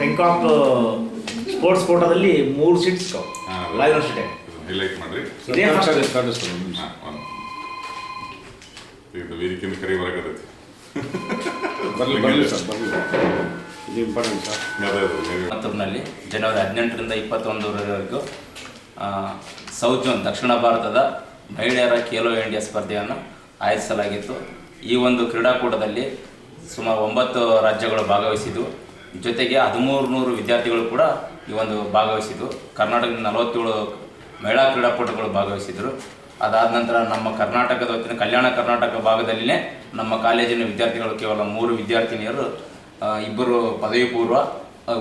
Bangkok sports ಫೋಟೋದಲ್ಲಿ ಮೂರು seats ಹಾ. ಲಾ ಯೂನಿವರ್ಸಿಟಿ ಹೈಲೈಟ್ ಮಾಡ್ರಿ. ಇದೇ ಫಸ್ಟ್ ಹಾ, ಒಂದು. ಇದು ವೇದಿಕೆಯಿಂದ ಕರೆ ಬರಕತ್ತೈತಿ. ಬರಲಿ ಬರಲಿ ಸರ್ ಬರಲಿ. ಇದು ಇಂಪಾರ್ಟೆಂಟ್ ಸರ್. ಅದೇ ಅದೇ, ನೀವು- ಮತ್ತೂರಿನಲ್ಲಿ ಜನವರಿ ಹದಿನೆಂಟರಿಂದ ಇಪ್ಪತ್ತೊಂದರವರೆಗೂ ಸೌತ್ ಜೋನ್ ದಕ್ಷಿಣ ಭಾರತದ ಮಹಿಳೆಯರ ಖೇಲೋ ಇಂಡಿಯಾ ಸ್ಪರ್ಧೆಯನ್ನು ಆಯೋಜಿಸಲಾಗಿತ್ತು. ಈ ಒಂದು ಕ್ರೀಡಾಕೂಟದಲ್ಲಿ ಸುಮಾರು ಒಂಬತ್ತು ರಾಜ್ಯಗಳು ಭಾಗವಹಿಸಿದ್ವು. ಜೊತೆಗೆ ಹದಿಮೂರು ನೂರು ವಿದ್ಯಾರ್ಥಿಗಳು ಕೂಡ ಈ ಒಂದು ಭಾಗವಹಿಸಿದ್ರು. ಕರ್ನಾಟಕದ ನಲವತ್ತೇಳು ಮಹಿಳಾ ಕ್ರೀಡಾಪಟುಗಳು ಭಾಗವಹಿಸಿದ್ರು. ಅದಾದ ನಂತರ ನಮ್ಮ ಕರ್ನಾಟಕದ ವತಿಯಿಂದ ಕಲ್ಯಾಣ ಕರ್ನಾಟಕ ಭಾಗದಲ್ಲಿನೇ ನಮ್ಮ ಕಾಲೇಜಿನ ವಿದ್ಯಾರ್ಥಿಗಳು ಕೇವಲ ಮೂರು ವಿದ್ಯಾರ್ಥಿನಿಯರು ಇಬ್ಬರು ಪದವಿ ಪೂರ್ವ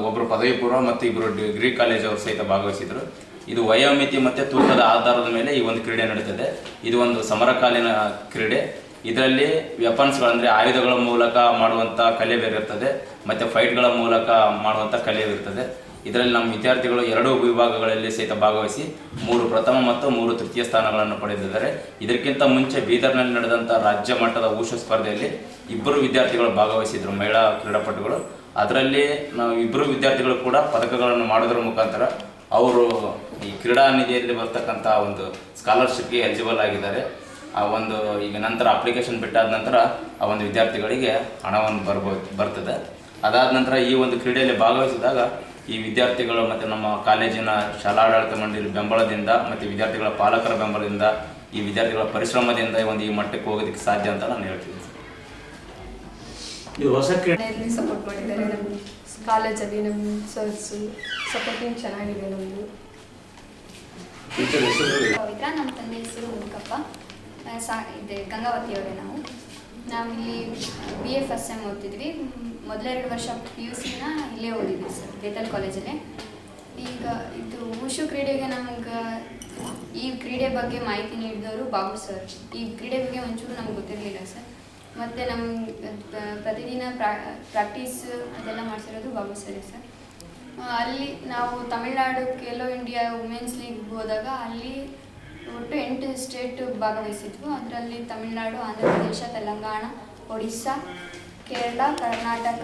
ಒಬ್ಬರು ಪದವಿ ಪೂರ್ವ ಮತ್ತು ಇಬ್ಬರು ಡಿಗ್ರಿ ಕಾಲೇಜ್ ಅವರು ಸಹಿತ ಭಾಗವಹಿಸಿದರು. ಇದು ವಯೋಮಿತಿ ಮತ್ತು ತೂಕದ ಆಧಾರದ ಮೇಲೆ ಈ ಒಂದು ಕ್ರೀಡೆ ನಡೀತದೆ. ಇದು ಒಂದು ಸಮರಕಾಲೀನ ಕ್ರೀಡೆ. ಇದರಲ್ಲಿ ವೆಪನ್ಸ್ಗಳಂದರೆ ಆಯುಧಗಳ ಮೂಲಕ ಮಾಡುವಂಥ ಕಲೆ ಬೇರೆ ಇರ್ತದೆ ಮತ್ತು ಫೈಟ್ಗಳ ಮೂಲಕ ಮಾಡುವಂಥ ಕಲೆ ಇರ್ತದೆ ಇದರಲ್ಲಿ ನಮ್ಮ ವಿದ್ಯಾರ್ಥಿಗಳು ಎರಡು ವಿಭಾಗಗಳಲ್ಲಿ ಸಹಿತ ಭಾಗವಹಿಸಿ ಮೂರು ಪ್ರಥಮ ಮತ್ತು ಮೂರು ತೃತೀಯ ಸ್ಥಾನಗಳನ್ನು ಪಡೆದಿದ್ದಾರೆ. ಇದಕ್ಕಿಂತ ಮುಂಚೆ ಬೀದರ್ನಲ್ಲಿ ನಡೆದಂಥ ರಾಜ್ಯ ಮಟ್ಟದ ಊಶ ಸ್ಪರ್ಧೆಯಲ್ಲಿ ಇಬ್ಬರು ವಿದ್ಯಾರ್ಥಿಗಳು ಭಾಗವಹಿಸಿದರು, ಮಹಿಳಾ ಕ್ರೀಡಾಪಟುಗಳು. ಅದರಲ್ಲಿ ನಾವು ಇಬ್ಬರು ವಿದ್ಯಾರ್ಥಿಗಳು ಕೂಡ ಪದಕಗಳನ್ನು ಮಾಡೋದ್ರ ಮುಖಾಂತರ ಅವರು ಈ ಕ್ರೀಡಾ ನಿಧಿಯಲ್ಲಿ ಬರ್ತಕ್ಕಂಥ ಒಂದು ಸ್ಕಾಲರ್ಶಿಪ್ಗೆ ಎಲಿಜಿಬಲ್ ಆಗಿದ್ದಾರೆ. ಆ ಒಂದು ಈಗ ನಂತರ ಅಪ್ಲಿಕೇಶನ್ ಬಿಟ್ಟಾದ ನಂತರ ಆ ಒಂದು ವಿದ್ಯಾರ್ಥಿಗಳಿಗೆ ಹಣವನ್ನು ಬರ್ಬೋದು ಬರ್ತದೆ. ಅದಾದ ನಂತರ ಈ ಒಂದು ಕ್ರೀಡೆಯಲ್ಲಿ ಭಾಗವಹಿಸಿದಾಗ ಈ ವಿದ್ಯಾರ್ಥಿಗಳು ಮತ್ತು ನಮ್ಮ ಕಾಲೇಜಿನ ಶಾಲಾಡಳಿತ ಮಂಡಳಿ ಬೆಂಬಲದಿಂದ ಮತ್ತು ವಿದ್ಯಾರ್ಥಿಗಳ ಪಾಲಕರ ಬೆಂಬಲದಿಂದ ಈ ವಿದ್ಯಾರ್ಥಿಗಳ ಪರಿಶ್ರಮದಿಂದ ಈ ಒಂದು ಈ ಮಟ್ಟಕ್ಕೆ ಹೋಗೋದಕ್ಕೆ ಸಾಧ್ಯ ಅಂತ ನಾನು ಹೇಳ್ತೀನಿ. ಸರ್. ಇದು ಹೊಸ ಕ್ರೀಡೆ ಸಪೋರ್ಟ್ ಮಾಡಿದ್ದಾರೆ ನಮ್ಮ ಕಾಲೇಜಲ್ಲಿ ನಮ್ಮ ಸರ್ಸು ಸಪೋರ್ಟಿಂಗ್ ಚೆನ್ನಾಗಿದೆ ನಮ್ಮದು ಪವಿತ್ರ ನಮ್ಮ ತಂದೆ ಹೆಸರು ಮುದುಕಪ್ಪ ಆ, ಸಾ, ಇದೆ, ಗಂಗಾವತಿಯವರೇ ನಾವು. ನಾವಿಲ್ಲಿ ಬಿ ಎ ಫಸ್ಟ್ ಸೆಮ್ ಓದ್ತಿದ್ವಿ. ಮೊದಲೆರಡು ವರ್ಷ ಪಿ ಯು ಸಿನ ಇಲ್ಲೇ ಓದಿದ್ವಿ ಸರ್, ಬೇತಲ್ ಕಾಲೇಜಲ್ಲೇ. ಈಗ ಇದು ಉಷು ಕ್ರೀಡೆಗೆ ನಮ್ಗೆ ಈ ಕ್ರೀಡೆ ಬಗ್ಗೆ ಮಾಹಿತಿ ನೀಡಿದವರು ಬಾಬು ಸರ್. ಈ ಕ್ರೀಡೆ ಬಗ್ಗೆ ಒಂಚೂರು ನಮ್ಗೆ ಗೊತ್ತಿರಲಿಲ್ಲ ಸರ್. ಮತ್ತು ನಮ್ಮ ಪ್ರತಿದಿನ ಪ್ರಾ ಪ್ರಾಕ್ಟೀಸ್ ಅದೆಲ್ಲ ಮಾಡಿಸಿರೋದು ಬಾಬು ಸರೇ. ಸರ್ ಅಲ್ಲಿ ನಾವು Tamil Nadu, Khelo India women's league ಹೋದಾಗ ಅಲ್ಲಿ ಒಟ್ಟು ಎಂಟು ಸ್ಟೇಟ್ ಭಾಗವಹಿಸಿದ್ವು. ಅದರಲ್ಲಿ ತಮಿಳುನಾಡು ಆಂಧ್ರ ಪ್ರದೇಶ ತೆಲಂಗಾಣ ಒಡಿಸ್ಸಾ ಕೇರಳ ಕರ್ನಾಟಕ.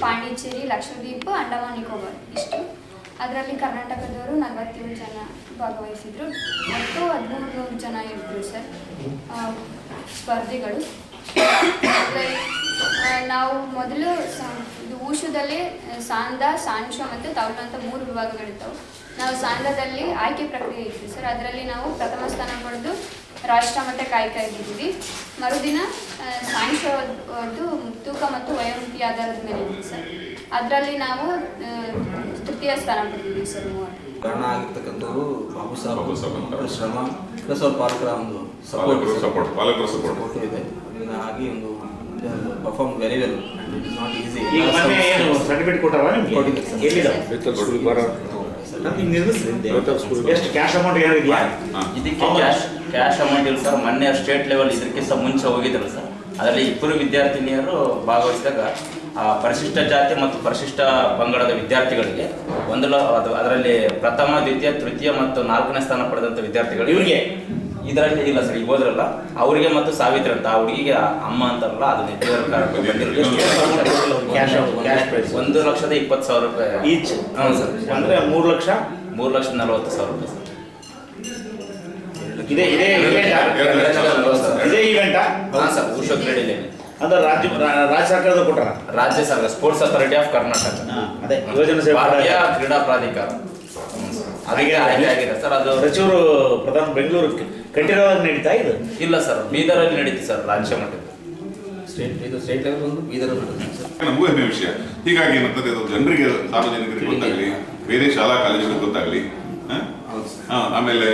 ಪಾಂಡಿಚೇರಿ ಲಕ್ಷದ್ವೀಪ ಅಂಡಮಾನ್ ನಿಕೋಬಾರ್ ಇಷ್ಟು. ಅದರಲ್ಲಿ ಕರ್ನಾಟಕದವರು ನಲವತ್ತೇಳು ಜನ ಭಾಗವಹಿಸಿದ್ರು. ಮತ್ತು ಹದಿಮೂರು ನೂರು ಜನ ಇದ್ದರು ಸರ್. ಸ್ಪರ್ಧಿಗಳು. ನಾವು ಮೊದಲು ಸ- ಇದು ಊಷದಲ್ಲಿ ಸಾಂದ ಸಾಂಶ ಮತ್ತು ತೌಲು ಅಂತ ಮೂರು ವಿಭಾಗಗಳಿರ್ತವೆ ನಾವು ಸಾಂಧ್ರದಲ್ಲಿ ಆಯ್ಕೆ ಪ್ರಕ್ರಿಯೆ ಇತ್ತು. ಸರ್ ಅದರಲ್ಲಿ ನಾವು ಪ್ರಥಮ ಸ್ಥಾನ ಪಡೆದು ರಾಷ್ಟ್ರ ಮಟ್ಟಕ್ಕೆ ಆಯ್ಕೆ ಆಗಿದ್ದೀವಿ ಮರುದಿನ ಸಾಂಶೋ ತೂಕ ಮತ್ತು ವಯೋಮಿತಿ ಆಧಾರದ ಮೇಲೆ ಇತ್ತು ಸರ್. ಅದರಲ್ಲಿ ನಾವು ತೃತೀಯ ಸ್ಥಾನ ಪಡೆದಿದ್ದೀವಿ ಸರ್ ಮೂವರು ಕಾರಣ ಆಗಿರ್ತಕ್ಕಂಥವ್ರು ಬಾಬು ಸಾಹೇಬ್. ಶ್ರಮ ಪ್ಲಸ್ ಅವ್ರ ಪಾಲಕರ ಒಂದು ಸಪೋರ್ಟ್ ಪಾಲಕರ ಸಪೋರ್ಟ್ ಇದೆ. ಅದರಿಂದ ಆಗಿ ಒಂದು perform very well it is not easy certificate ಕೊಟ್ಟಾವ ಈಗ ಎಷ್ಟು ಕ್ಯಾಶ್ ಅಮೌಂಟ್. ಇದಕ್ಕೆ ಕ್ಯಾಶ್ ಕ್ಯಾಶ್ ಅಮೌಂಟ್ ಇಲ್ಲ ಸರ್. ಮೊನ್ನೆ ಸ್ಟೇಟ್ ಲೆವೆಲ್ ಇದಕ್ಕಿಂತ ಮುಂಚೆ ಹೋಗಿದ್ರು ಸರ್. ಅದರಲ್ಲಿ ಇಬ್ಬರು ವಿದ್ಯಾರ್ಥಿನಿಯರು ಭಾಗವಹಿಸಿದಾಗ ಆ ಪರಿಶಿಷ್ಟ ಜಾತಿ ಮತ್ತು ಪರಿಶಿಷ್ಟ ಪಂಗಡದ ವಿದ್ಯಾರ್ಥಿಗಳಿಗೆ ಒಂದು ಲ ಅದು ಅದರಲ್ಲಿ ಪ್ರಥಮ ದ್ವಿತೀಯ ತೃತೀಯ ಮತ್ತು ನಾಲ್ಕನೇ ಸ್ಥಾನ ಪಡೆದಂಥ ವಿದ್ಯಾರ್ಥಿಗಳು ಇವರಿಗೆ? ಇದರಲ್ಲಿ ಇಲ್ಲ ಸರ್. ಈಗ ಹೋದ್ರಲ್ಲ ಅವರಿಗೆ ಮತ್ತು ಸಾವಿತ್ರಿ ಅಂತ ಆ ಹುಡುಗಿಗೆ ಅಮ್ಮ ಅಂತಾರಲ್ಲ ಅದು ನಿಜವಾದ ಕಾರಣ ಬಂದಿರೋದು. ಕ್ಯಾಶ್ ಕ್ಯಾಶ್ ಪ್ರೈಸ್ ಒಂದು ಲಕ್ಷದ ಇಪ್ಪತ್ತು ಸಾವಿರ ರೂಪಾಯಿ ಈಚ್ ಹಾಂ ಸರ್. ಅಂದರೆ ಮೂರು ಲಕ್ಷ? ಮೂರು ಲಕ್ಷದ ನಲವತ್ತು ಸಾವಿರ ರೂಪಾಯಿ ಸರ್. ಇದೇ ಇದೇ ಇವೆಂಟಾ ಇದೇ ಇವೆಂಟಾ ಹಾಂ ಸರ್ ಉಷೋ ಕ್ರೀಡೆಯಲ್ಲಿ ಅಂದ್ರೆ ರಾಜ್ಯ ರಾಜ್ಯ ಸರ್ಕಾರದ ಕೊಟ್ಟಾರ ರಾಜ್ಯ ಸರ್ಕಾರ ಸ್ಪೋರ್ಟ್ಸ್ ಅಥಾರಿಟಿ ಆಫ್ ಕರ್ನಾಟಕ ಅದೇ ಯೋಜನೆ ಸೇವೆ ಭಾರತೀಯ ಕ್ರೀಡಾ ಪ್ರಾಧಿಕಾರ. ಅದಕ್ಕೆ ಆಯ್ಕೆ ಆಗಿದೆ ಸರ್ ಅದು ಸಚಿವರು ಪ್ರಧಾನ ಬೆಂಗಳೂರು ಕಂಠೀರವ ನಡೀತಾ ಇದು? ಇಲ್ಲ ಸರ್ ಬೀದರಲ್ಲಿ ನಡೀತಿ ಸರ್ ರಾಜ್ಯ ಮಟ್ಟದ ಸ್ಟೇಟ್ ಇದು ಸ್ಟೇಟ್ ಲೆವೆಲ್ ಬಂದು ಬೀದರ್ ನಡೆದಿದೆ ಸರ್ ನಮಗೂ ಹೆಮ್ಮೆ ವಿಷಯ. ಹೀಗಾಗಿ ಏನಂತಂದ್ರೆ ಅದು ಜನರಿಗೆ ಸಾರ್ವಜನಿಕರಿಗೆ ಗೊತ್ತಾಗ್ಲಿ ಬೇರೆ ಶಾಲಾ ಕಾಲೇಜುಗಳಿಗೆ ಗೊತ್ತಾಗ್ಲಿ ಆಮೇಲೆ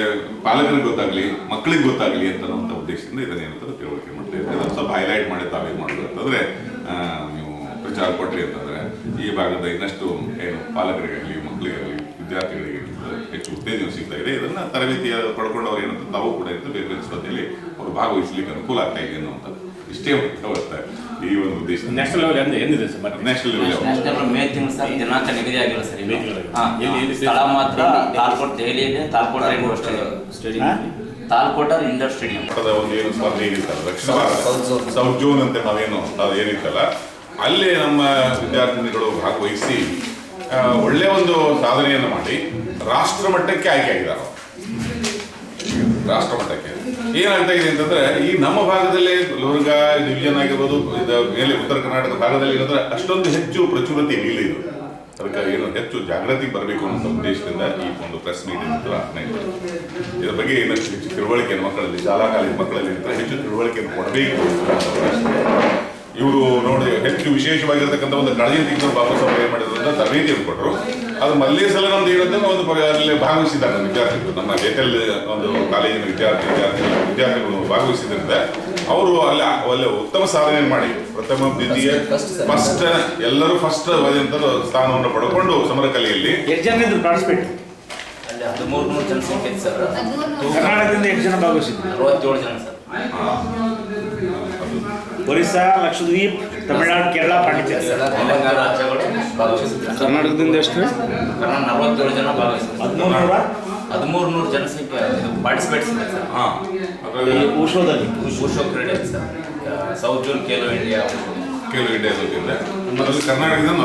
ಪಾಲಕರಿಗೆ ಗೊತ್ತಾಗ್ಲಿ ಮಕ್ಕಳಿಗೆ ಗೊತ್ತಾಗ್ಲಿ ಅಂತ ನಮ್ಮ ಉದ್ದೇಶದಿಂದ ಇದನ್ನ ಏನಂತಾರೆ ತಿಳುವಳಿಕೆ ಮಾಡ್ತಾ ಸ್ವಲ್ಪ ಹೈಲೈಟ್ ಮಾಡಿ ತಾವೇನು ಮಾಡೋದು ಅಂತಂದ್ರೆ ಆ, ನೀವು ಪ್ರಚಾರ ಕೊಟ್ರಿ ಅಂತಂದ್ರೆ ಈ ಭಾಗದ ಇನ್ನಷ್ಟು ಏನು ಪಾಲಕರಿಗಾಗಲಿ ಮಕ್ಕಳಿಗಾಗಲಿ ವಿದ್ಯಾರ್ಥಿಗಳಿಗೆ ಹೆಚ್ಚು ಉತ್ತೇಜನ ಸಿಗ್ತಾ ಇದೆ. ಇದನ್ನ ತರಬೇತಿಯ ಪಡ್ಕೊಂಡವ್ರು ಏನಂತ ತಾವು ಕೂಡ ಇರ್ತದೆ ಬೇರೆ ಬೇರೆ ಸ್ಪರ್ಧೆಯಲ್ಲಿ ಅವರು ಭಾಗವಹಿಸಲಿಕ್ಕೆ ಅನುಕೂಲ ಆಗ್ತಾ ಇದೆ ಅನ್ನುವಂಥದ್ದು. ಇಷ್ಟೇ ಅವತ್ತೆ ಈ ಒಂದು ಉದ್ದೇಶ. ನ್ಯಾಷನಲ್ ಲೆವೆಲ್ ಅಂದ್ರೆ ಏನಿದೆ ಸರ್ ಮತ್ತೆ? ನ್ಯಾಷನಲ್ ಲೆವೆಲ್ ನ್ಯಾಷನಲ್ ಮೇ ತಿಂಗಳು ಸರ್ ದಿನಾಂಕ ನಿಗದಿ ಆಗಿಲ್ಲ ಸರ್. ಮೇ ತಿಂಗಳು. ಸ್ಥಳ ಮಾತ್ರ ತಾಲ್ಕೋಟ್ ದೆಹಲಿಯಲ್ಲಿ ಇದೆ. Talkatora stadium. Stadium Talkatora indoor stadium ಒಂದು ಏನು ಸ್ಪರ್ಧೆ ಏನಿತ್ತಲ್ಲ ಸರ್ ಭಾರತ ಸೌತ್ ಜೋನ್. ಅಂತ ನಾವೇನು ಅದು ಏನಿತ್ತಲ್ಲ ಅಲ್ಲಿ ನಮ್ಮ ವಿದ್ಯಾರ್ಥಿನಿಗಳು ಭಾಗವಹಿಸಿ ಒಳ್ಳೆ ಒಳ್ಳೆಯ ಒಂದು ಸಾಧನೆಯನ್ನು ಮಾಡಿ ರಾಷ್ಟ್ರ ಮಟ್ಟಕ್ಕೆ ಆಯ್ಕೆ ಆಗಿದ್ದಾರೆ. ರಾಷ್ಟ್ರ ಮಟ್ಟಕ್ಕೆ ಏನಾಗ್ತಾ ಇದೆ ಅಂತಂದ್ರೆ, ಈ ನಮ್ಮ ಭಾಗದಲ್ಲಿ ಗುಲ್ಬರ್ಗ ಡಿವಿಷನ್ ಆಗಿರ್ಬೋದು ಮೇಲೆ ಉತ್ತರ ಕರ್ನಾಟಕ ಭಾಗದಲ್ಲಿ ಏನಂದ್ರೆ ಅಷ್ಟೊಂದು ಹೆಚ್ಚು ಪ್ರಚುರತೆ ಇಲ್ಲ ಇದು. ಅದಕ್ಕೆ ಏನು ಹೆಚ್ಚು ಜಾಗೃತಿ ಬರಬೇಕು ಅನ್ನೋ ಉದ್ದೇಶದಿಂದ ಈ ಒಂದು ಪ್ರೆಸ್ ಮೀಟ್ ಇದರ ಬಗ್ಗೆ ಏನಷ್ಟು ಹೆಚ್ಚು ತಿಳುವಳಿಕೆಯನ್ನು ಮಕ್ಕಳಲ್ಲಿ, ಶಾಲಾ ಕಾಲೇಜು ಮಕ್ಕಳಲ್ಲಿ ಹೆಚ್ಚು ತಿಳುವಳಿಕೆಯನ್ನು ಕೊಡಬೇಕು ಇವರು ನೋಡಿ ಹೆಚ್ಚು ವಿಶೇಷವಾಗಿರ್ತಕ್ಕಂಥ ಒಂದು ಕಾಳಜಿ ತೆಗೆದು ಬಾಬಾ ಸಾಹೇಬ್ ಏನು ಮಾಡಿದ್ರು ಅಂತ ತರಬೇತಿಯನ್ನು ಕೊಟ್ಟರು ಅದು ಮೊದಲೇ ಸಲ ನಮ್ದು ಏನಂದ್ರೆ ಒಂದು ಅಲ್ಲಿ ಭಾಗವಹಿಸಿದ್ದಾರೆ ವಿದ್ಯಾರ್ಥಿಗಳು. ನಮ್ಮ ಬೇತಲ್ ಒಂದು ಕಾಲೇಜಿನ ವಿದ್ಯಾರ್ಥಿ ವಿದ್ಯಾರ್ಥಿಗಳು ವಿದ್ಯಾರ್ಥಿಗಳು ಭಾಗವಹಿಸಿದ್ರಿಂದ ಅವರು ಅಲ್ಲಿ ಅಲ್ಲಿ ಉತ್ತಮ ಸಾಧನೆ ಮಾಡಿ ಪ್ರಥಮ ದ್ವಿತೀಯ ಫಸ್ಟ್ ಎಲ್ಲರೂ ಫಸ್ಟ್ ಸ್ಥಾನವನ್ನು ಪಡ್ಕೊಂಡು ಸಮರ ಕಲೆಯಲ್ಲಿ ಹದಿಮೂರು ಜನಸಂಖ್ಯೆ ಸರ್. ಕರ್ನಾಟಕದಿಂದ ಎಷ್ಟು ಜನ ಭಾಗವಹಿಸಿದ್ರು? ಅರವತ್ತೇಳು ಜನ ಸರ್. ಒರಿಸ್ಸಾ ಲಕ್ಷದ್ವೀಪ್ ತಮಿಳುನಾಡು ಕೇರಳ ಪಾಂಡಿಚೇರಿ. ಕರ್ನಾಟಕದಿಂದ ಎಷ್ಟು? ನಲವತ್ತೇಳು ಜನ ಭಾಗವಹಿಸಿದ್ರು ಹದಿಮೂರು ನೂರ ಹದಿಮೂರು ನೂರು ಜನಸಂಖ್ಯೆ ಪಾರ್ಟಿಸಿಪೇಟ್ಸ್ ಇದೆ ಸರ್. ಹಾಂ. ಈ ಉಷೋ ಕ್ರೀಡೆ sir. South zone Khelo India. Khelo India ಕರ್ನಾಟಕದಿಂದ